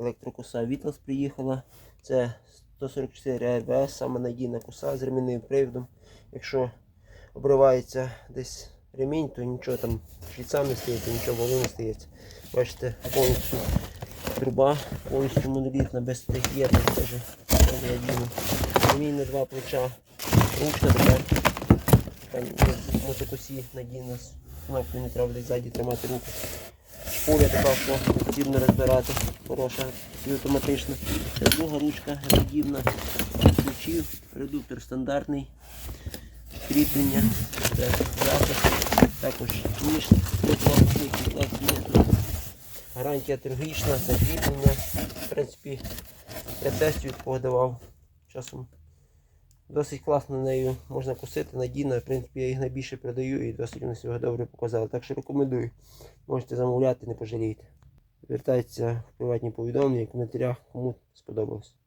електрокоса Вітлс приїхала. Це 144 АБС, саме надійна коса з ремінним приводом. Якщо обривається десь ремінь, то нічого там шліця не стається, нічого валу не стається. Бачите, повністю труба, повністю монолітна, без тих є, там теж. Ремінь на два плеча, ручка така. Там мотокосі надійно, не треба десь ззаді тримати руку. Шпуля така, потрібно розбирати, хороша і автоматична. Друга ручка подібна. Ключів, редуктор стандартний, кріплення, це захист, також ніж. Гарантія трьохрічна, це кріплення. В принципі, я тестів подавав часом. Досить класно нею можна косити, надійно. В принципі, я їх найбільше продаю і досить вони себе добре показали. Так що рекомендую. Можете замовляти, не пожалієте. Звертайтеся в приватні повідомлення, в коментарях, кому сподобалось.